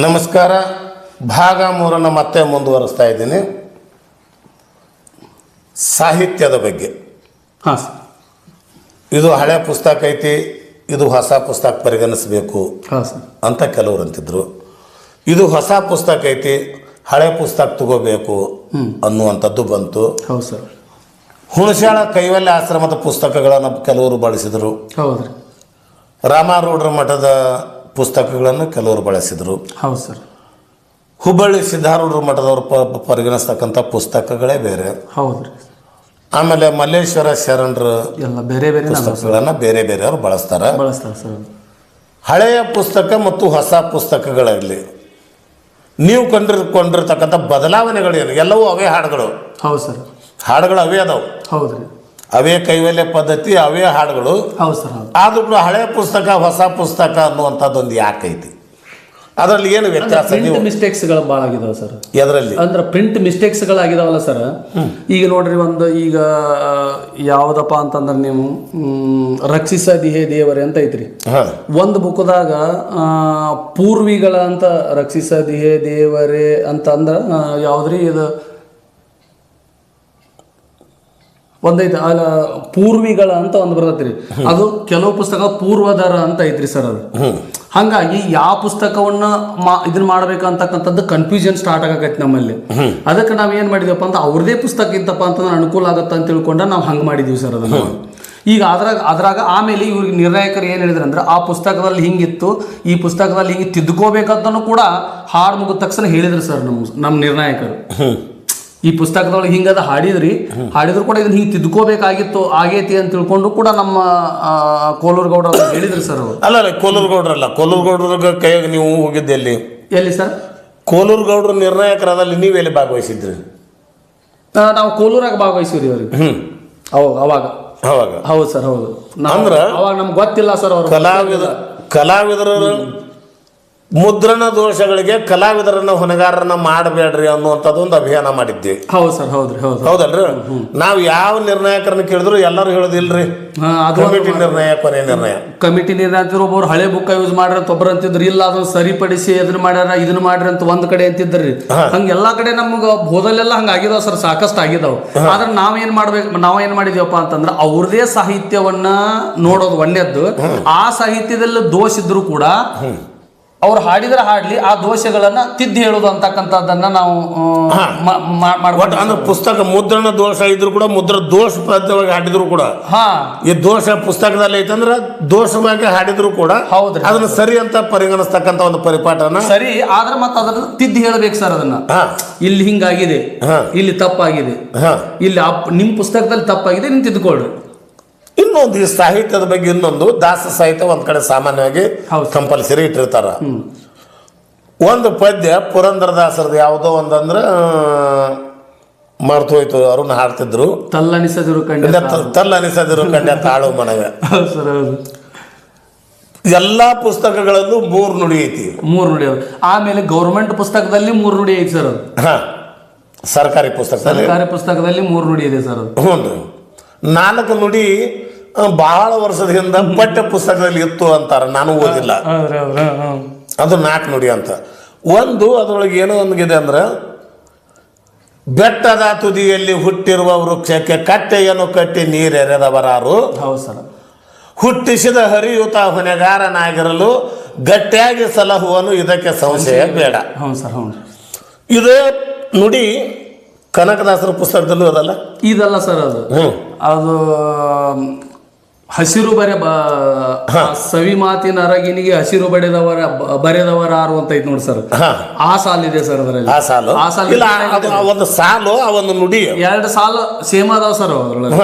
ನಮಸ್ಕಾರ. ಭಾಗ ಮೂರನ್ನು ಮತ್ತೆ ಮುಂದುವರಿಸ್ತಾ ಇದ್ದೀನಿ. ಸಾಹಿತ್ಯದ ಬಗ್ಗೆ. ಹಾಂ ಸರ್. ಇದು ಹಳೆ ಪುಸ್ತಕ ಐತಿ ಇದು ಹೊಸ ಪುಸ್ತಕ ಪರಿಗಣಿಸಬೇಕು ಹಾಂ ಸರ್. ಅಂತ ಕೆಲವರು ಅಂತಿದ್ರು. ಇದು ಹೊಸ ಪುಸ್ತಕ ಐತಿ ಹಳೆ ಪುಸ್ತಕ ತಗೋಬೇಕು ಅನ್ನುವಂಥದ್ದು ಬಂತು. ಹೌದು ಸರ್. ಹುಣಸಾಳ ಕೈವಲ್ಯ ಆಶ್ರಮದ ಪುಸ್ತಕಗಳನ್ನು ಕೆಲವರು ಬಳಸಿದರು. ಹೌದು ರಾಮಾರೂಢರ ಮಠದ ಪುಸ್ತಕಗಳನ್ನು ಕೆಲವರು ಬಳಸಿದರು. ಹೌದು ಸರ್. ಹುಬ್ಬಳ್ಳಿ ಸಿದ್ಧಾರೂಢರು ಮಠದವರು ಪ ಪರಿಗಣಿಸ್ತಕ್ಕಂಥ ಪುಸ್ತಕಗಳೇ ಬೇರೆ. ಹೌದು ರೀ. ಆಮೇಲೆ ಮಲ್ಲೇಶ್ವರ ಶರಣರ ಎಲ್ಲ ಬೇರೆ ಬೇರೆ ಪುಸ್ತಕಗಳನ್ನು ಬೇರೆ ಬೇರೆಯವರು ಬಳಸ್ತಾರೆ. ಬಳಸ್ತಾರೆ ಸರ್. ಹಳೆಯ ಪುಸ್ತಕ ಮತ್ತು ಹೊಸ ಪುಸ್ತಕಗಳಲ್ಲಿ ನೀವು ಕಂಡಿರ್ಕೊಂಡಿರ್ತಕ್ಕಂಥ ಬದಲಾವಣೆಗಳೇನು ಎಲ್ಲವೂ ಅವೇ ಹಾಡುಗಳು. ಹೌದು ಸರ್. ಹಾಡುಗಳು ಅವೇ ಅದಾವು. ಹೌದು ರೀ. ಅವೇ ಕೈವಲ್ಯ ಪದ್ಧತಿ ಅವೇ ಹಾಡುಗಳು. ಹೌದು ಸರ್ ಹೌದು. ಆದ್ರೂ ಕೂಡ ಹಳೆಯ ಪುಸ್ತಕ ಹೊಸ ಪುಸ್ತಕ ಅನ್ನುವಂಥದ್ದೊಂದು ಯಾಕೈತಿ ಅದರಲ್ಲಿ ಏನು ವ್ಯತ್ಯಾಸ ಪ್ರಿಂಟ್ ಮಿಸ್ಟೇಕ್ಸ್ಗಳು ಭಾಳ ಆಗಿದಾವೆ ಸರ್. ಎದರಲ್ಲಿ? ಅಂದ್ರೆ ಪ್ರಿಂಟ್ ಮಿಸ್ಟೇಕ್ಸ್ಗಳಾಗಿದಾವಲ್ಲ ಸರ್. ಈಗ ನೋಡ್ರಿ ಒಂದು ಈಗ ಯಾವುದಪ್ಪ ಅಂತಂದ್ರೆ ನೀವು ರಕ್ಷಿಸ ದಿಹೆ ದೇವರೇ ಅಂತ ಐತ್ರಿ. ಒಂದು ಬುಕ್ದಾಗ ಪೂರ್ವಿಗಳ ಅಂತ ರಕ್ಷಿಸ ದಿಹೇ ದೇವರೇ ಅಂತ ಅಂದ್ರ ಯಾವ್ದ್ರಿ ಇದು ಒಂದೈತೆ ಅಲ್ಲ ಪೂರ್ವಿಗಳ ಅಂತ ಒಂದು ಬರ್ತೈತ್ರಿ. ಅದು ಕೆಲವು ಪುಸ್ತಕ ಪೂರ್ವಧರ ಅಂತ ಐತ್ರಿ ಸರ್ ಅದು. ಹಂಗಾಗಿ ಯಾವ ಪುಸ್ತಕವನ್ನ ಮಾ ಇದನ್ನ ಮಾಡ್ಬೇಕಂತಕ್ಕಂಥದ್ದು ಕನ್ಫ್ಯೂಷನ್ ಸ್ಟಾರ್ಟ್ ಆಗಕೈತಿ ನಮ್ಮಲ್ಲಿ. ಅದಕ್ಕೆ ನಾವ್ ಏನ್ ಮಾಡಿದ್ವಪ್ಪ ಅಂತ ಅವ್ರದೇ ಪುಸ್ತಕ ಇತ್ತಪ್ಪ ಅಂತಂದ್ರೆ ಅನುಕೂಲ ಆಗತ್ತ ಅಂತ ತಿಳ್ಕೊಂಡ ನಾವು ಹಂಗೆ ಮಾಡಿದೀವಿ ಸರ್ ಅದನ್ನ. ಈಗ ಅದ್ರಾಗ ಅದ್ರಾಗ ಆಮೇಲೆ ಇವ್ರಿಗೆ ನಿರ್ಣಾಯಕರು ಏನು ಹೇಳಿದ್ರು ಅಂದ್ರೆ ಆ ಪುಸ್ತಕದಲ್ಲಿ ಹಿಂಗಿತ್ತು ಈ ಪುಸ್ತಕದಲ್ಲಿ ಹಿಂಗೆ ತಿದ್ಕೋಬೇಕಂತನೂ ಕೂಡ ಹಾಡು ಮುಗಿದ ತಕ್ಷಣ ಹೇಳಿದ್ರು ಸರ್ ನಮ್ಮ ನಮ್ಮ ನಿರ್ಣಾಯಕರು. ಈ ಪುಸ್ತಕದೊಳಗೆ ಹಿಂಗದ ಹಾಡಿದ್ರಿ ಹಾಡಿದ್ರು ಕೂಡ ಇದನ್ನ ಹಿಂಗೆ ತಿದ್ಕೋಬೇಕಾಗಿತ್ತು ಆಗೈತಿ ಅಂತ ತಿಳ್ಕೊಂಡು ಕೂಡ ನಮ್ಮ ಕೋಲೂರ್ಗೌಡ್ರ ಹೇಳಿದ್ರು ಸರ್ ಅವರು. ಅಲ್ಲ ಅಲ್ಲ ಕೋಲೂರ್ಗೌಡ್ರಲ್ಲ ಕೋಲೂರ್ಗೌಡ್ರ ಕೈಯಾಗ ನೀವು ಹೋಗಿದ್ದೆ ಎಲ್ಲಿ? ಎಲ್ಲಿ ಸರ್? ಕೋಲೂರ್ಗೌಡ್ರ ನಿರ್ಣಾಯಕರಾದಲ್ಲಿ ಎಲ್ಲಿ ಭಾಗವಹಿಸಿದ್ರಿ? ನಾವು ಕೋಲೂರಾಗ ಭಾಗವಹಿಸಿದ್ರಿ ಅವ್ರಿಗೆ. ಹ್ಮ್. ಅವಾಗ ಅವಾಗ. ಅವಾಗ. ಹೌದು ಸರ್ ಹೌದು. ಅಂದ್ರೆ ಅಂದ್ರ? ಅವಾಗ ನಮ್ಗೆ ಗೊತ್ತಿಲ್ಲ ಸರ್ ಅವರು. ಕಲಾವಿದ ಕಲಾವಿದರ ಮುದ್ರಣ ದೋಷಗಳಿಗೆ ಕಲಾವಿದರನ್ನ ಹೊಣೆಗಾರರನ್ನ ಮಾಡಬೇಡ್ರಿ ಅನ್ನುವಂಥದ್ದು ಒಂದು ಅಭಿಯಾನ ಮಾಡಿದ್ವಿ. ಹೌದು ಸರ್ ಹೌದ್ರಿ ಹೌದು ಹೌದಲ್ರಿ? ನಾವು ಯಾವ ನಿರ್ಣಾಯಕರನ್ನ ಕೇಳಿದ್ರು ಎಲ್ಲರೂ ಹೇಳೋದಿಲ್ರಿ. ಕಮಿಟಿ ನಿರ್ಣಯ ಕೊನೆ ನಿರ್ಣಯ. ಕಮಿಟಿ ನಿರ್ಣಯ ಒಬ್ಬರು ಹಳೆ ಬುಕ್ ಯೂಸ್ ಮಾಡ್ರಿ ಅಂತ ಒಬ್ಬರು ಅಂತಿದ್ರು ಇಲ್ಲ ಅದನ್ನ ಸರಿಪಡಿಸಿ ಅದನ್ನ ಮಾಡ್ಯಾರ ಇದನ್ನ ಮಾಡ್ರಿ ಅಂತ ಒಂದ್ ಕಡೆ ಅಂತಿದ್ರಿ. ಹಂಗ ಎಲ್ಲಾ ಕಡೆ ನಮ್ಗ ಹೋದಲ್ಲೆಲ್ಲ ಹಂಗ ಆಗಿದಾವ ಸರ್ ಸಾಕಷ್ಟು ಆಗಿದಾವ. ಆದ್ರೆ ನಾವೇನ್ ಮಾಡ್ಬೇಕು ನಾವ್ ಏನ್ ಮಾಡಿದೀವಪ್ಪ ಅಂತಂದ್ರ ಅವ್ರದೇ ಸಾಹಿತ್ಯವನ್ನ ನೋಡೋದು ಒಂದೇದ್ದು ಆ ಸಾಹಿತ್ಯದಲ್ಲಿ ದೋಷ ಇದ್ರು ಕೂಡ ಅವ್ರು ಹಾಡಿದ್ರೆ ಹಾಡ್ಲಿ ಆ ದೋಷಗಳನ್ನ ತಿದ್ದಿ ಹೇಳೋದು ಅಂತಕ್ಕಂಥದ್ದನ್ನ ನಾವು ಒಟ್ಟು ಅಂದ್ರೆ ಪುಸ್ತಕ ಮುದ್ರಣ ದೋಷ ಇದ್ರು ಕೂಡ ಮುದ್ರ ದೋಷ ಪದ್ಯವಾಗಿ ಹಾಡಿದ್ರು ಕೂಡ ಹಾ. ಈ ದೋಷ ಪುಸ್ತಕದಲ್ಲಿ ಐತಂದ್ರ ದೋಷವಾಗಿ ಹಾಡಿದ್ರು ಕೂಡ ಹೌದ್ರಿ. ಅದನ್ನ ಸರಿ ಅಂತ ಪರಿಗಣಿಸ್ತಕ್ಕಂಥ ಒಂದು ಪರಿಪಾಠನ ಸರಿ ಆದ್ರೆ ಮತ್ತೆ ಅದನ್ನ ತಿದ್ದಿ ಹೇಳ್ಬೇಕು ಸರ್ ಅದನ್ನ. ಹಾ. ಇಲ್ಲಿ ಹಿಂಗಾಗಿದೆ. ಇಲ್ಲಿ ತಪ್ಪಾಗಿದೆ ಹಾ. ಇಲ್ಲಿ ನಿಮ್ ಪುಸ್ತಕದಲ್ಲಿ ತಪ್ಪಾಗಿದೆ ತಿದ್ದುಕೊಳ್ರಿ ಇನ್ನೊಂದು ಈ ಸಾಹಿತ್ಯದ ಬಗ್ಗೆ ಇನ್ನೊಂದು ದಾಸ ಸಾಹಿತ್ಯ ಒಂದ್ ಕಡೆ ಸಾಮಾನ್ಯವಾಗಿ. ಕಂಪಲ್ಸರಿ ಇಟ್ಟಿರ್ತಾರ. ಒಂದು ಪದ್ಯ ಪುರಂದರದಾಸರದು ಯಾವುದೋ ಒಂದಂದ್ರೆ ಮರ್ತು ಹೋಯ್ತು ಅರುಣ್ ಹಾಡ್ತಿದ್ರು. ತಲ್ಲನಿಸದಿರು ಕಂಡ ಇಲ್ಲ ತಲ್ಲ ಅನಿಸದಿರು ಕಂಡ ತಾಳು ಮನವೆ ಸರ್ ಎಲ್ಲಾ ಪುಸ್ತಕಗಳಲ್ಲೂ ಮೂರು ನುಡಿ ಐತಿ. ಮೂರು ನುಡಿ ಆಮೇಲೆ ಗೌರ್ಮೆಂಟ್ ಪುಸ್ತಕದಲ್ಲಿ ಮೂರು ನುಡಿ ಐತಿ ಸರ್ ಹಾ ಸರ್ಕಾರಿ ಪುಸ್ತಕ ಸರ್ಕಾರಿ ಪುಸ್ತಕದಲ್ಲಿ ಮೂರು ನುಡಿ ಇದೆ ಸರ್ ಹ್ಞೂ ನಾಲ್ಕು ನುಡಿ ಬಹಳ ವರ್ಷದ ಹಿಂದೆ ಪಠ್ಯ ಪುಸ್ತಕದಲ್ಲಿ ಇತ್ತು ಅಂತಾರೆ. ನಾನು ಓದಿಲ್ಲ. ಅದು ನಾಲ್ಕು ನುಡಿ ಅಂತ. ಒಂದು ಅದರೊಳಗೆ ಏನೋ ಒಂದಿದೆ ಅಂದ್ರೆ ಬೆಟ್ಟದ ತುದಿಯಲ್ಲಿ ಹುಟ್ಟಿರುವ ವೃಕ್ಷಕ್ಕೆ ಕಟ್ಟೆಯನ್ನು ಕಟ್ಟಿ ನೀರೆರೆದವರಾರು. ಹೌದು ಸರ್. ಹುಟ್ಟಿಸಿದ ಹರಿಯುತ ಹೊಣೆಗಾರನಾಗಿರಲು ಗಟ್ಟಿಯಾಗಿ ಸಲಹುವನು ಇದಕ್ಕೆ ಸಂಶಯ ಬೇಡ. ಹೌದು ಸರ್ ಹೌದು ಇದೇ ನುಡಿ ಕನಕದಾಸರ ಪುಸ್ತಕದಲ್ಲೂ ಅದಲ್ಲ? ಇದಲ್ಲ ಸರ್ ಅದು. ಅದು ಹಸಿರು ಬರೆ ಬ ಸವಿ ಮಾತಿನ ಅರಗಿನಿಗೆ ಹಸಿರು ಬಡೆದವರ ಬರೆದವರ ಆರು ಅಂತ ಐತಿ ನೋಡಿ ಸರ್. ಆ ಸಾಲಿದೆ ಸರ್ ಅದರಲ್ಲಿ. ಆ ಸಾಲು? ಆ ಸಾಲು ಇಲ್ಲ ಅದು ಆ ಒಂದು ಸಾಲು ಆ ಒಂದು ನುಡಿ. ಎರಡು ಸಾಲು ಸೇಮ್ ಅದಾವ ಸರ್ ಅದ್ರೊಳಗೆ.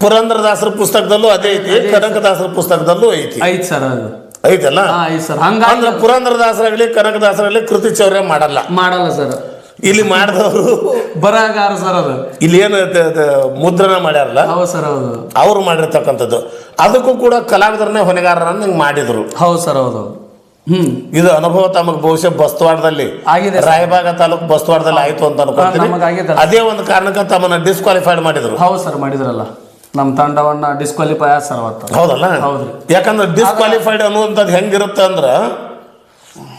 ಪುರಂದರದಾಸರ ಪುಸ್ತಕದಲ್ಲೂ ಅದೇ ಐತಿ ಕನಕದಾಸರ ಪುಸ್ತಕದಲ್ಲೂ ಐತಿ. ಐತ್ ಸರ್ ಅದು. ಐತಲ್ಲ? ಆ ಐತ್ ಸರ್. ಹಂಗಂದ್ರೆ ಪುರಂದರದಾಸರಾಗಲಿ ಕನಕದಾಸರಾಗಲಿ ಕೃತಿ ಚೌರ್ಯ ಮಾಡಲ್ಲ. ಮಾಡಲ್ಲ ಸರ್. ಇಲ್ಲಿ ಮಾಡಿದವರು ಬರಹಗಾರ ಸರ್ ಅದು? ಇಲ್ಲಿ ಏನು ಮುದ್ರಣ ಮಾಡ್ಯಾರಲ್ಲ? ಹೌದು ಸರ್ ಹೌದು. ಅವ್ರು ಮಾಡಿರ್ತಕ್ಕಂಥದ್ದು. ಅದಕ್ಕೂ ಕೂಡ ಕಲಾವಿದರನ್ನೇ ಹೊಣೆಗಾರರನ್ನ ಹಿಂಗೆ ಮಾಡಿದ್ರು. ಹೌದು ಸರ್ ಹೌದು. ಹ್ಮ್. ಇದು ಅನುಭವ ತಮಗೆ ಬಹುಶಃ ಬಸ್ತವಾಡದಲ್ಲಿ ಆಗಿದೆ. ರಾಯಬಾಗ ತಾಲೂಕು ಬಸ್ತವಾಡದಲ್ಲಿ ಆಯ್ತು ಅಂತ ಅನ್ಕೊಂತೀನಿ. ಅದೇ ಒಂದು ಕಾರಣಕ್ಕೆ ತಮ್ಮನ್ನ ಡಿಸ್ಕ್ವಾಲಿಫೈಡ್ ಮಾಡಿದ್ರು. ಹೌದು ಸರ್ ಮಾಡಿದ್ರಲ್ಲ. ನಮ್ಮ ತಂಡವನ್ನ ಡಿಸ್ಕ್ವಾಲಿಫೈ ಆಯ್ತು ಸರ್ ಅವತ್ತು. ಹೌದಲ್ಲ? ಹೌದ್ರಿ. ಯಾಕಂದ್ರೆ ಡಿಸ್ಕ್ವಾಲಿಫೈಡ್ ಅನ್ನುವಂಥದ್ದು ಹೆಂಗಿರುತ್ತೆ ಅಂದ್ರೆ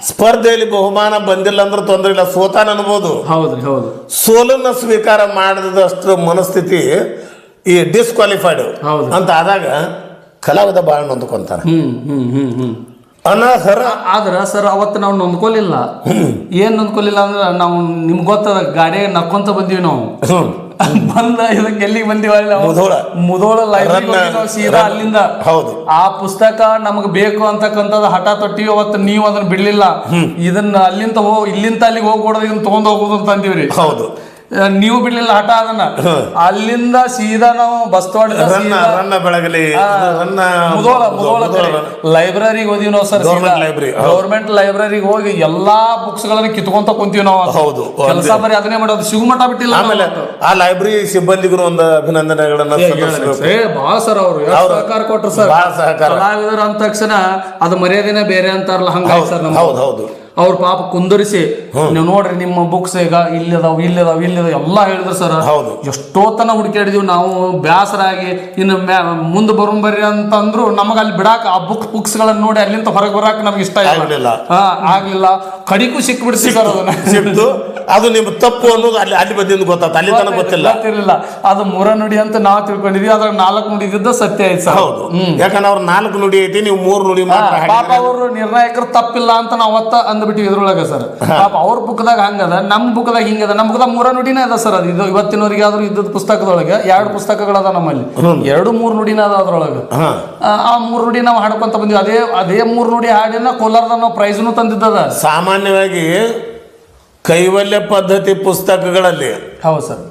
ಸ್ಪರ್ಧೆಯಲ್ಲಿ ಬಹುಮಾನ ಬಂದಿಲ್ಲ ಅಂದ್ರೆ ತೊಂದರೆ ಇಲ್ಲ. ಸೋತಾನ ಅನ್ಬೋದು. ಹೌದ್ರಿ ಹೌದು. ಸೋಲನ್ನ ಸ್ವೀಕಾರ ಮಾಡಿದಷ್ಟು ಮನಸ್ಥಿತಿ ಈ ಡಿಸ್ಕ್ವಾಲಿಫೈಡ್ ಹೌದು. ಅಂತ ಆದಾಗ ಕಲಾವಿದ ಭಾಳ ನೊಂದ್ಕೊಂತಾನೆ. ಹ್ಮ್ ಹ್ಮ್ ಹ್ಮ್ ಹ್ಮ್. ಅನರ್ಹರ ಆದ್ರ ಸರ್ ಅವತ್ತು ನಾವು ನೊಂದ್ಕೊಲಿಲ್ಲ. ಏನ್ ನೊಂದ್ಕೊಲಿಲ್ಲ ಅಂದ್ರೆ ನಾವು ನಿಮ್ಗೆ ಗೊತ್ತದ ಗಾಡಿಯಾಗ ನಕ್ಕೊಂತ ಬಂದೀವಿ ನಾವು. ಬಂದ ಇದಕ್ಕೆ ಎಲ್ಲಿಗೆ ಬಂದಿವ ನಾವು ಮುಧೋಳ. ಮುಧೋಳ ಲೈಬ್ರರಿ ಸೀದಾ ಅಲ್ಲಿಂದ. ಹೌದು. ಆ ಪುಸ್ತಕ ನಮಗ್ ಬೇಕು ಅಂತಕ್ಕಂಥದ್ದು ಹಠ ತೊಟ್ಟಿ ಅವತ್ತು ನೀವು ಅದನ್ನ ಬಿಡ್ಲಿಲ್ಲ. ಇದನ್ನ ಅಲ್ಲಿಂದ ಹೋಗಿ ಇಲ್ಲಿಂದ ಅಲ್ಲಿಗೆ ಹೋಗ್ಬಿಡೋದು ಇದನ್ನ ತಗೊಂಡ್ ಹೋಗೋದು ಅಂತ ಅಂದಿವ್ರಿ ಹೌದು. ನೀವು ಬಿಡ್ಲಿಲ್ಲ ಆಟ ಅದನ್ನ ಅಲ್ಲಿಂದ ಸೀದಾ ನಾವು ಬಸ್ ರನ್ನ ರನ್ನ ಬೆಳಗಲಿ. ಲೈಬ್ರರಿಗೆ ಹೋದಿವಿ ನಾವು ಸರ್ ಲೈಬ್ರರಿ. ಗೌರ್ಮೆಂಟ್ ಲೈಬ್ರರಿಗೆ ಹೋಗಿ ಎಲ್ಲಾ ಬುಕ್ಸ್ ಗಳನ್ನ ಕಿತ್ಕೊಂತ ಕುಂತೀವಿ ನಾವು. ಹೌದು. ಕೆಲಸ ಬರೀ ಅದನ್ನೇ ಮಾಡೋದು. ಸಿಗುಮಟ ಬಿಟ್ಟಿಲ್ಲ ಆಮೇಲೆ ಆ ಲೈಬ್ರರಿ ಸಿಬ್ಬಂದಿಗೂ ಒಂದು ಅಭಿನಂದನೆಗಳನ್ನ ಬಹಳ ಸರ್ ಅವರು. ಸಹಕಾರ ಕೊಟ್ರು ಸರ್. ಕಲಾವಿದರು ಅಂದ ತಕ್ಷಣ ಅದು ಮರ್ಯಾದೆನೇ ಬೇರೆ ಅಂತಾರಲ್ಲ ಹಂಗಾಗಿ ಸರ್ ಹೌದು ಹೌದು. ಅವ್ರ ಪಾಪ ಕುಂದರಿಸಿ ನೀವು ನೋಡ್ರಿ ನಿಮ್ಮ ಬುಕ್ಸ್ ಈಗ ಇಲ್ಲದಾವ್ ಇಲ್ಲದಾವ್ ಇಲ್ಲಿ ಅದಾವ ಇಲ್ಲಿ ಅದಾವ ಎಲ್ಲ ಹೇಳಿದ್ರು ಸರ್ ಹೌದು. ಎಷ್ಟೋ ತನ ಹುಡುಕಾಡಿದೀವಿ ನಾವು ಬ್ಯಾಸರಾಗಿ ಇನ್ನು ಮುಂದೆ ಬರುಂಬರಿ ಬರ್ರಿ ಅಂತಂದ್ರು ನಮಗ ಅಲ್ಲಿ ಬಿಡಾಕ ಆ ಬುಕ್ ಬುಕ್ಸ್ ಗಳನ್ನ ನೋಡಿ ಅಲ್ಲಿಂದ ಹೊರಗೆ ಬರಾಕ ನಮ್ಗೆ ಇಷ್ಟ ಆಗಲಿಲ್ಲ ಆಗ್ಲಿಲ್ಲ. ಹಾ ಆಗ್ಲಿಲ್ಲ. ಕಡಿಗೂ ಸಿಕ್ಬಿಡ್ತೀವಿ ಸರ್ ಅದನ್ನ. ಸಿಕ್ತು. ಅದು ನಿಮ್ ತಪ್ಪು ಅನ್ನೋದು ಅಲ್ಲಿ ಅಲ್ಲಿ ಬಂದಿಂದ ಗೊತ್ತಾಯ್ತು ಅಲ್ಲಿ ತನಕ ಗೊತ್ತಿಲ್ಲ. ಗೊತ್ತಿರಲಿಲ್ಲ. ಅದು ಮೂರ ನುಡಿ ಅಂತ ನಾವು ತಿಳ್ಕೊಂಡಿದ್ವಿ ಅದ್ರ ನಾಲ್ಕು ನುಡಿದಿದ್ದ ಸತ್ಯ ಐತೆ ಸರ್ ಹೌದು. ಯಾಕಂದ್ರೆ ಅವ್ರ ನಾಲ್ಕು ನುಡಿ ಐತಿ ನೀವು ಮೂರು ನುಡಿ ಮಾತ್ರ ಪಾಪ ಅವರು ನಿರ್ಣಾಯಕರು ತಪ್ಪಿಲ್ಲ ಅಂತ ನಾವು ಅವತ್ತ ಅಂದ್ಬಿಟ್ಟಿವಿ ಇದ್ರೊಳಗೆ ಸರ್. ಪಾಪ ಅವ್ರ ಬುಕ್ದಾಗ ಹಂಗದ ನಮ್ಮ ಬುಕ್ದಾಗ ಹಿಂಗದ ನಮ್ಮ ಬುಕ್ದಾಗ ಮೂರ ನುಡಿನೇ ಅದ ಸರ್ ಅದು. ಇದು ಇವತ್ತಿನವರಿಗೆ ಆದ್ರೂ ಇದ್ದ ಪುಸ್ತಕದೊಳಗೆ ಎರಡು ಪುಸ್ತಕಗಳದ ನಮ್ಮಲ್ಲಿ. ಎರಡು ಮೂರು ನುಡಿನ ಅದ ಅದ್ರೊಳಗೆ. ಆ, ಮೂರು ನುಡಿ ನಾವು ಹಾಡ್ಕೊಂತ ಬಂದಿವಿ. ಅದೇ ಅದೇ ಮೂರು ನುಡಿ ಹಾಡಿನ ಕೋಲಾರದ ನಾವು ಪ್ರೈಸ್ನು ತಂದಿದ್ದದ. ಸಾಮಾನ್ಯವಾಗಿ ಕೈವಲ್ಯ ಪದ್ಧತಿ ಪುಸ್ತಕಗಳಲ್ಲಿ ಹೌದು ಸರ್.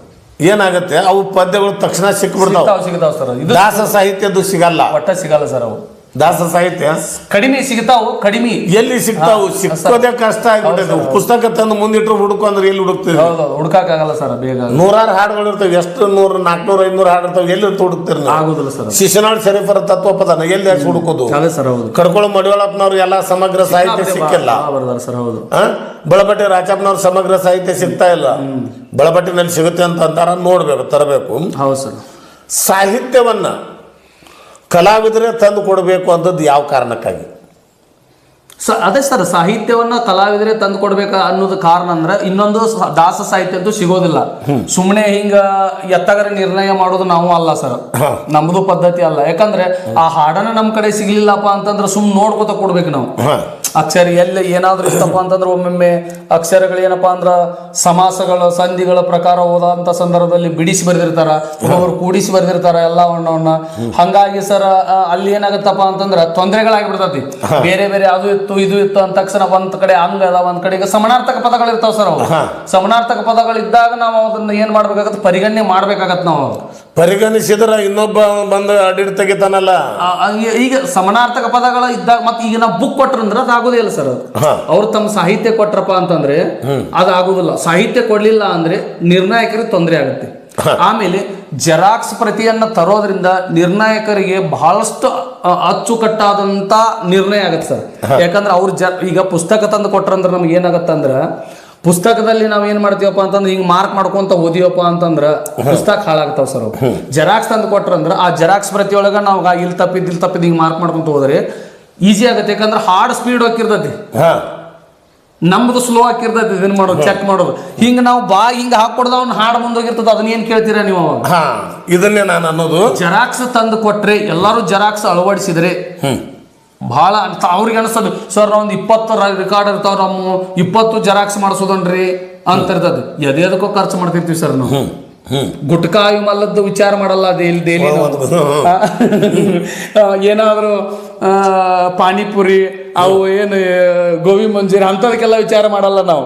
ಏನಾಗುತ್ತೆ? ಅವು ಪದ್ಯಗಳು ತಕ್ಷಣ ಸಿಕ್ಬಿಡ್ತಾವ. ಸಿಗ್ತಾವ ಸರ್. ಇದು ದಾಸ ಸಾಹಿತ್ಯದ್ದು ಸಿಗಲ್ಲ. ಒಟ್ಟ ಸಿಗಲ್ಲ ಸರ್ ಅವು. ದಾಸ ಸಾಹಿತ್ಯ. ಕಡಿಮೆ ಸಿಗ್ತಾವು ಕಡಿಮೆ. ಎಲ್ಲಿ ಸಿಗ್ತಾವು? ಸಿಕ್ಕೋದೇ ಕಷ್ಟ ಆಗ್ಬಿಟ್ಟೈತೆ. ಪುಸ್ತಕ ತಂದು ಮುಂದಿಟ್ರು ಹುಡುಕು ಅಂದ್ರೆ ಎಲ್ಲಿ ಹುಡುಕ್ತೀವಿ ಹೌದು ಹುಡ್ಕಾಕಾಗಲ್ಲ ಸರ್ ಬೇಗ. ನೂರಾರು ಹಾಡುಗಳು ಇರ್ತವೆ. ಎಷ್ಟು ನೂರು ನಾಲ್ಕುನೂರ ಐನೂರು ಹಾಡು ಇರ್ತವೆ. ಎಲ್ಲಿ ಹುಡುಕ್ತೀರಿ ಆಗೋದಿಲ್ಲ ಸರ್. ಶಿಶುನಾಳ್ ಶರೀಫರ ತತ್ವ ಪದನ ಎಲ್ಲಿ ಹುಡುಕೋದು? ಅದೇ ಸರ್ ಹೌದು. ಕಡ್ಕೊಳ ಮಡಿವಾಳಪ್ಪನವ್ರು ಎಲ್ಲ ಸಮಗ್ರ ಸಾಹಿತ್ಯ ಸಿಕ್ಕಿಲ್ಲ. ಸರ್ ಹೌದು. ಆ? ಬಳಬಟ್ಟಿ ರಾಚಪ್ಪನವ್ರ ಸಮಗ್ರ ಸಾಹಿತ್ಯ ಸಿಗ್ತಾ ಇಲ್ಲ. ಬಳಪಟ್ಟಿನಲ್ಲಿ ಸಿಗುತ್ತೆ ಅಂತ ಅಂತಾರ ನೋಡ್ಬೇಕು ತರಬೇಕು. ಹೌದು ಸರ್. ಸಾಹಿತ್ಯವನ್ನ ಕಲಾವಿದರೇ ತಂದು ಕೊಡಬೇಕು ಅಂತದ್ದು ಯಾವ ಕಾರಣಕ್ಕಾಗಿ? ಸ ಅದೇ ಸರ್ ಸಾಹಿತ್ಯವನ್ನ ಕಲಾವಿದರೇ ತಂದು ಕೊಡ್ಬೇಕ ಅನ್ನೋದು ಕಾರಣ ಅಂದ್ರೆ ಇನ್ನೊಂದು ಸ- ದಾಸ ಸಾಹಿತ್ಯ ಅಂತೂ ಸಿಗೋದಿಲ್ಲ ಸುಮ್ಮನೆ ಹಿಂಗ ಎತ್ತಗರ ನಿರ್ಣಯ ಮಾಡೋದು ನಾವು ಅಲ್ಲ ಸರ್. ನಮ್ಮದು ನಮ್ದು ಪದ್ಧತಿ ಅಲ್ಲ. ಯಾಕಂದ್ರೆ ಆ ಹಾಡನ್ನ ನಮ್ ಕಡೆ ಸಿಗ್ಲಿಲ್ಲಪ್ಪ ಅಂತಂದ್ರೆ ಸುಮ್ ನೋಡ್ಕೊತ ಕೊಡ್ಬೇಕು ನಾವು. ಹಾ. ಅಕ್ಷರ ಎಲ್ಲಿ ಏನಾದ್ರೂ ಇತ್ತಪ್ಪ ಅಂತಂದ್ರೆ ಒಮ್ಮೊಮ್ಮೆ ಅಕ್ಷರಗಳು ಏನಪ್ಪ ಅಂದ್ರ ಸಮಾಸಗಳ ಸಂಧಿಗಳ ಪ್ರಕಾರ ಹೋದಂಥ ಸಂದರ್ಭದಲ್ಲಿ ಬಿಡಿಸಿ ಬರೆದಿರ್ತಾರ ಒಬ್ಬೊಬ್ರು ಕೂಡಿಸಿ ಬರೆದಿರ್ತಾರ ಎಲ್ಲವನ್ನ ಹಂಗಾಗಿ ಸರ್ ಅಲ್ಲಿ ಏನಾಗತ್ತಪ್ಪ ಅಂತಂದ್ರ ತೊಂದರೆಗಳಾಗಿಬಿಡ್ತತಿ. ಬೇರೆ ಬೇರೆ ಅದು ಇತ್ತು ಇದು ಇತ್ತು ಅಂತ ತಕ್ಷಣ ಒಂದ್ ಕಡೆ ಹಂಗ ಅದ ಒಂದ್ ಕಡೆ ಈಗ ಸಮಾನಾರ್ಥಕ ಪದಗಳು ಇರ್ತಾವ ಸರ್ ಅವು. ಸಮಾನಾರ್ಥಕ ಪದಗಳು ಇದ್ದಾಗ ನಾವು ಅದನ್ನ ಏನ್ ಮಾಡ್ಬೇಕಾಗತ್ತೆ ಪರಿಗಣನೆ ಮಾಡ್ಬೇಕಾಗತ್ತೆ ನಾವು. ಪರಿಗಣಿಸಿದ್ರ ಇನ್ನೊಬ್ಬ ಬಂದು ಅಡಿಡ್ ತೆಗಿತಾನಲ್ಲ. ಆ, ಆ, ಈ- ಈಗ ಸಮಾನಾರ್ಥಕ ಪದಗಳ ಇದ್ದಾಗ ಮತ್ತೆ ಈಗ ನಾವು ಬುಕ್ ಕೊಟ್ರಂದ್ರೆ ಅದು ಆಗೋದೇ ಇಲ್ಲ ಸರ್ ಹಾ. ಅವ್ರು ತಮ್ಮ ಸಾಹಿತ್ಯ ಕೊಟ್ರಪ್ಪ ಅಂತಂದ್ರೆ ಅದು ಆಗುದಿಲ್ಲ. ಸಾಹಿತ್ಯ ಕೊಡ್ಲಿಲ್ಲ ಅಂದ್ರೆ ನಿರ್ಣಾಯಕರಿಗೆ ತೊಂದರೆ ಆಗುತ್ತೆ. ಆಮೇಲೆ ಜೆರಾಕ್ಸ್ ಪ್ರತಿಯನ್ನ ತರೋದ್ರಿಂದ ನಿರ್ಣಾಯಕರಿಗೆ ಬಹಳಷ್ಟು ಅ, ಅಚ್ಚುಕಟ್ಟಾದಂತ ನಿರ್ಣಯ ಆಗತ್ತೆ ಸರ್. ಯಾಕಂದ್ರೆ ಅವ್ರು ಜ ಈಗ ಪುಸ್ತಕ ತಂದು ಕೊಟ್ರಂದ್ರೆ ನಮ್ಗೆ ಏನಾಗತ್ತಂದ್ರ ಪುಸ್ತಕದಲ್ಲಿ ನಾವ್ ಏನ್ ಮಾಡ್ತೀವಪ್ಪ ಅಂತಂದ್ರೆ ಹಿಂಗ್ ಮಾರ್ಕ್ ಮಾಡ್ಕೊಂತ ಓದಿಯಪ್ಪ ಅಂತಂದ್ರ ಪುಸ್ತಕ ಹಾಳಾಗ್ತಾವ ಸರ್ ಜೆರಾಕ್ಸ್ ತಂದು ಕೊಟ್ರಂದ್ರ ಆ ಜೆರಾಕ್ಸ್ ಪ್ರತಿಯೊಳಗ ನಾವು ಇಲ್ಲಿ ತಪ್ಪಿದ್ ಇಲ್ಲಿ ತಪ್ಪಿದ್ ಹಿಂಗ್ ಮಾರ್ಕ್ ಮಾಡ್ಕೊಂತ ಹೋದ್ರೆ ಈಸಿ ಆಗತ್ತೆ. ಯಾಕಂದ್ರೆ ಹಾರ್ಡ್ ಸ್ಪೀಡ್ ಹೋಗಿರ್ತೈತಿ ನಮ್ದು ಸ್ಲೋ ಆಗಿರ್ತೈತಿ ಇದನ್ನ ಮಾಡೋದು ಚೆಕ್ ಮಾಡೋದು. ಹಿಂಗ ನಾವು ಬಾ ಹಿಂಗ ಹಾಕೊಡ್ದ ಅವ್ನ ಹಾಡ್ ಮುಂದೋಗಿರ್ತದ ಅದನ್ನ ಏನ್ ಕೇಳ್ತೀರಾ ನೀವು ಅವಾಗ? ಇದನ್ನೇ ನಾನು ಅನ್ನೋದು. ಜೆರಾಕ್ಸ್ ತಂದು ಕೊಟ್ರೆ ಎಲ್ಲಾರು ಜೆರಾಕ್ಸ್ ಅಳವಡಿಸಿದ್ರೆ ಬಹಳ ಅಂತ ಅವ್ರಿಗೆ ಅನಿಸ್ತದೆ ಸರ್ ನಾವೊಂದು ಇಪ್ಪತ್ತು ರೆಕಾರ್ಡ್ ಇರ್ತಾವ ನಮ್ಮ ಇಪ್ಪತ್ತು ಜೆರಾಕ್ಸ್ ಮಾಡಿಸೋದನ್ರಿ. ಅಂತ ಇರ್ತದೆ ಎದೇದಕ್ಕೋ ಖರ್ಚು ಮಾಡ್ತಿರ್ತೀವಿ ಸರ್ ನಾವು. ಗುಟ್ಕಾ ಮಲ್ಲದ್ದು ವಿಚಾರ ಮಾಡಲ್ಲ ಡೈಲಿ ಡೈಲಿ ಏನಾದರೂ ಪಾನಿಪುರಿ ಅವು ಏನು ಗೋಬಿ ಮಂಜೂರಿ ಅಂಥದಕ್ಕೆಲ್ಲ ವಿಚಾರ ಮಾಡಲ್ಲ ನಾವು.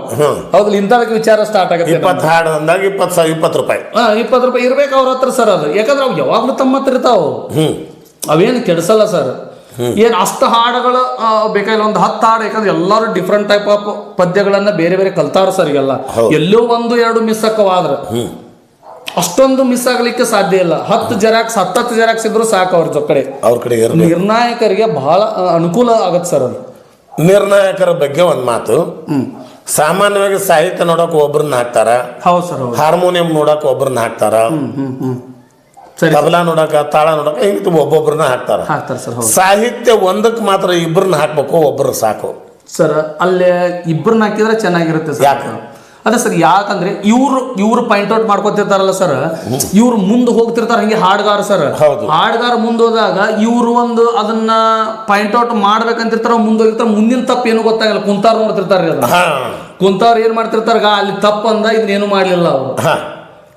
ಹೌದಲ್ಲ ಇಂಥದಕ್ಕೆ ವಿಚಾರ ಸ್ಟಾರ್ಟ್ ಆಗುತ್ತೆ ಇಪ್ಪತ್ತು ಹಾಡು ಅಂದಾಗ ಇಪ್ಪತ್ತು ಸಾವಿರ ಇಪ್ಪತ್ತು ರೂಪಾಯಿ. ಇಪ್ಪತ್ತು ರೂಪಾಯಿ ಇರ್ಬೇಕು ಅವ್ರ ಹತ್ರ ಸರ್ ಅದು. ಯಾಕಂದ್ರೆ ಅವು ಯಾವಾಗಲೂ ತಮ್ಮ ಹತ್ರ ಇರ್ತಾವ. ಅವೇನು ಕೆಡಿಸಲ್ಲ ಸರ್. ಏನ್ ಅಷ್ಟು ಹಾಡುಗಳು ಬೇಕಾಗಿಲ್ಲ ಒಂದು ಹತ್ತು ಹಾಡು ಯಾಕಂದ್ರೆ ಎಲ್ಲರೂ ಡಿಫ್ರೆಂಟ್ ಟೈಪ್ ಆಫ್ ಪದ್ಯಗಳನ್ನ ಬೇರೆ ಬೇರೆ ಕಲ್ತಾರ ಸರ್ ಈಗೆಲ್ಲ. ಎಲ್ಲೋ ಒಂದು ಎರಡು ಮಿಸ್ ಆಕವಾದ್ರೆ ಅಷ್ಟೊಂದು ಮಿಸ್ ಆಗ್ಲಿಕ್ಕೆ ಸಾಧ್ಯ ಇಲ್ಲ. ಹತ್ತು ಜೆರಾಕ್ಸ್ ಹತ್ತತ್ತು ಜೆರಾಕ್ಸ್ ಇದ್ರು ಸಾಕು ಅವ್ರ ಕಡೆ ಅವ್ರ ಕಡೆ ನಿರ್ಣಾಯಕರಿಗೆ ಬಹಳ ಅನುಕೂಲ ಆಗತ್ತೆ ಸರ್ ಅದು ನಿರ್ಣಾಯಕರ ಬಗ್ಗೆ ಒಂದು ಮಾತು. ಸಾಮಾನ್ಯವಾಗಿ ಸಾಹಿತ್ಯ ನೋಡಕ್ ಒಬ್ರನ್ನ ಹಾಕ್ತಾರ? ಹೌದು ಸರ್ ಹಾರ್ಮೋನಿಯಂ ನೋಡಕ್ ಒಬ್ರನ್ನ ಹಾಕ್ತಾರ? ಸರಿ ತಬಲಾ ನೋಡಕ ತಾಳ ನೋಡಕ ಹಿಂಗ್ ಒಬ್ಬೊಬ್ಬರನ್ನ ಹಾಕ್ತಾರ. ಹಾಕ್ತಾರೆ ಸರ್ ಹೌದು. ಸಾಹಿತ್ಯ ಒಂದಕ್ಕೆ ಮಾತ್ರ ಇಬ್ಬರನ್ನ ಹಾಕ್ಬೇಕು ಒಬ್ಬರು ಸಾಕು. ಸರ್ ಅಲ್ಲೇ ಇಬ್ಬರನ್ನ ಹಾಕಿದ್ರೆ ಚೆನ್ನಾಗಿರುತ್ತೆ ಸರ್. ಯಾಕೆ? ಅದೇ ಸರ್ ಯಾಕಂದ್ರೆ ಇವ್ರು ಇವ್ರು ಪಾಯಿಂಟ್ ಔಟ್ ಮಾಡ್ಕೊತಿರ್ತಾರಲ್ಲ ಸರ್ ಇವ್ರು ಮುಂದೆ ಹೋಗ್ತಿರ್ತಾರ ಹಂಗೆ ಹಾಡ್ಗಾರ ಸರ್. ಹೌದು. ಹಾಡ್ಗಾರ ಮುಂದೆ ಹೋದಾಗ ಇವ್ರು ಒಂದು ಅದನ್ನ ಪಾಯಿಂಟ್ ಔಟ್ ಮಾಡ್ಬೇಕಂತಿರ್ತಾರ ಮುಂದೋಗಿರ್ತಾರ ಮುಂದಿನ ತಪ್ಪು ಏನು ಗೊತ್ತಾಗಲ್ಲ. ಕುಂತಾರ ನೋಡ್ತಿರ್ತಾರೆ ಕುಂತಾರ ಏನ್ ಮಾಡ್ತಿರ್ತಾರ "ಗಾ, ಅಲ್ಲಿ ತಪ್ಪು ಅಂದ ಇದನ್ನೇನು ಮಾಡ್ಲಿಲ್ಲ ಅವ್ರು.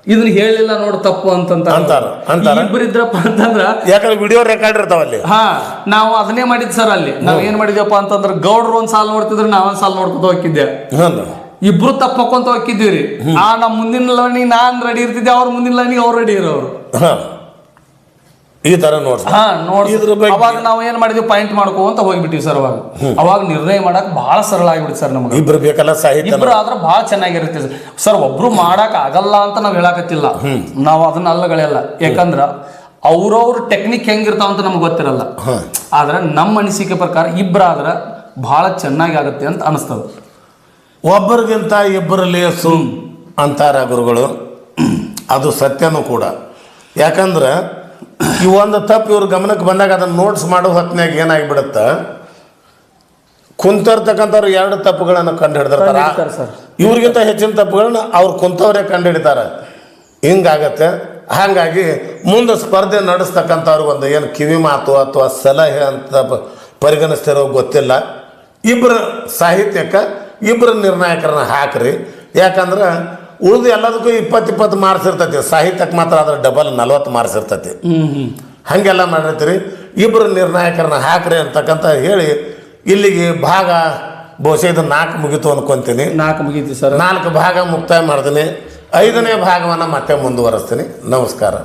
ಇದನ್ನ ಹೇಳಿಲ್ಲ ನೋಡ್ ತಪ್ಪು ಅಂತಂತ ಅಂತಾರ ಅಂತಾರ. ಇಬ್ಬರಿದ್ರಪ್ಪ ಅಂತಂದ್ರ ಯಾಕಂದ್ರೆ ವಿಡಿಯೋ ರೆಕಾರ್ಡ್ ಇರ್ತಾವ ಅಲ್ಲಿ. ಹಾ ನಾವು ಅದನ್ನೇ ಮಾಡಿದ್ ಸರ್ ಅಲ್ಲಿ. ನಾವ್ ಏನ್ ಮಾಡಿದ್ವಪ್ಪ ಅಂತಂದ್ರ ಗೌಡ್ರು ಒಂದ್ ಸಾಲ್ ನೋಡ್ತಿದ್ರೆ ನಾವ್ ಸಾಲ್ ನೋಡ್ಕೊತ ಹೋಗಿದ್ದೆ ಇಬ್ರು ತಪ್ಪ ಹಾಕೊಂತ ರೀ. ಆ ನಮ್ ಮುಂದಿನ ಲೈನಿಗೆ ನಾನ್ ರೆಡಿ ಇರ್ತಿದ್ದೆ ಅವ್ರ ಮುಂದಿನ ಲೈನಿಗೆ ಅವ್ರು ರೆಡಿ ಇರೋರು. ಈ ತರ ನೋಡ್ರಿ. ಹಾ ನೋಡಿ ಇದ್ರ ಬಗ್ಗೆ- ಅವಾಗ ನಾವು ಏನ್ ಮಾಡಿದ್ವಿ? ಪಾಯಿಂಟ್ ಮಾಡ್ಕೋ ಅಂತ ಹೋಗ್ಬಿಟ್ಟಿವಿ ಸರ್ ಅವಾಗ. ಅವಾಗ ನಿರ್ಣಯ ಮಾಡಕ್ ಬಹಳ ಸರಳ ಆಗ್ಬಿಡ್ತು ಸರ್ ನಮ್ಗೆ. ಇಬ್ರು ಬೇಕಲ್ಲ ಸಾಹಿತ್ಯ ಇಬ್ರು ಆದ್ರೆ ಬಹಳ ಚೆನ್ನಾಗಿರುತ್ತೆ ಸರ್. ಸರ್ ಒಬ್ರು ಮಾಡಕ್ ಆಗಲ್ಲ ಅಂತ ನಾವ್ ಹೇಳಕತ್ತಿಲ್ಲ. ನಾವು ಅದನ್ನ ಅಲ್ಲಗಳೆಲ್ಲ. ಯಾಕಂದ್ರ ಅವ್ರವ್ರ ಟೆಕ್ನಿಕ್ ಹೆಂಗಿರ್ತಾವ ಅಂತ ನಮ್ಗೆ ಗೊತ್ತಿರಲ್ಲ. ಆದ್ರೆ ನಮ್ಮ ಅನಿಸಿಕೆ ಪ್ರಕಾರ ಇಬ್ಬರಾದ್ರ ಬಹಳ ಚೆನ್ನಾಗಿ ಆಗುತ್ತೆ ಅಂತ ಅನಿಸ್ತದ. ಒಬ್ಬರಿಗಿಂತ ಇಬ್ಬರು ಲೇಸು ಅಂತಾರ ಗುರುಗಳು. ಅದು ಸತ್ಯನೂ ಕೂಡ. ಯಾಕಂದ್ರೆ ಈ ಒಂದು ತಪ್ಪು ಇವ್ರ ಗಮನಕ್ಕೆ ಬಂದಾಗ ಅದನ್ನು ನೋಟ್ಸ್ ಮಾಡೋ ಹೊತ್ನ್ಯಾಗ ಏನಾಗ್ಬಿಡುತ್ತ? ಕುಂತಿರ್ತಕ್ಕಂಥವ್ರು ಎರಡು ತಪ್ಪುಗಳನ್ನು ಕಂಡು ಹಿಡಿದಿರ್ತಾರ. ಇವ್ರಿಗಿಂತ ಹೆಚ್ಚಿನ ತಪ್ಪುಗಳನ್ನ ಅವ್ರು ಕುಂತವ್ರೆ ಕಂಡು ಹಿಡಿತಾರೆ ಹಿಂಗಾಗತ್ತೆ. ಹಾಗಾಗಿ ಮುಂದೆ ಸ್ಪರ್ಧೆ ನಡೆಸ್ತಕ್ಕಂಥವ್ರು ಒಂದು ಏನು ಕಿವಿ ಮಾತು ಅಥವಾ ಸಲಹೆ ಅಂತ ಪರಿಗಣಿಸ್ತಿರೋ ಗೊತ್ತಿಲ್ಲ. ಇಬ್ಬರು ಸಾಹಿತ್ಯಕ್ಕೆ ಇಬ್ಬರು ನಿರ್ಣಾಯಕರನ್ನ ಹಾಕ್ರಿ. ಯಾಕಂದ್ರೆ ಉಳಿದು ಎಲ್ಲದಕ್ಕೂ ಇಪ್ಪತ್ತು ಇಪ್ಪತ್ತು ಮಾರ್ಕ್ಸ್ ಇರ್ತೈತಿ. ಸಾಹಿತ್ಯಕ್ಕೆ ಮಾತ್ರ ಅದ್ರ ಡಬಲ್ ನಲ್ವತ್ತು ಮಾರ್ಕ್ಸ್ ಇರ್ತೈತಿ. ಹಾಗೆಲ್ಲ ಮಾಡಿರ್ತೀರಿ. ಇಬ್ಬರು ನಿರ್ಣಾಯಕರನ್ನ ಹಾಕ್ರಿ ಅಂತಕ್ಕಂಥ ಹೇಳಿ ಇಲ್ಲಿಗೆ ಭಾಗ ಬಹುಶಃ ಇದು ನಾಲ್ಕು ಮುಗಿತು ಅನ್ಕೊಂತೀನಿ. ನಾಲ್ಕು ಮುಗೀತಿ ಸರ್. ನಾಲ್ಕು ಭಾಗ ಮುಕ್ತಾಯ ಮಾಡ್ತೀನಿ. ಐದನೇ ಭಾಗವನ್ನು ಮತ್ತೆ ಮುಂದುವರಿಸ್ತೀನಿ. ನಮಸ್ಕಾರ.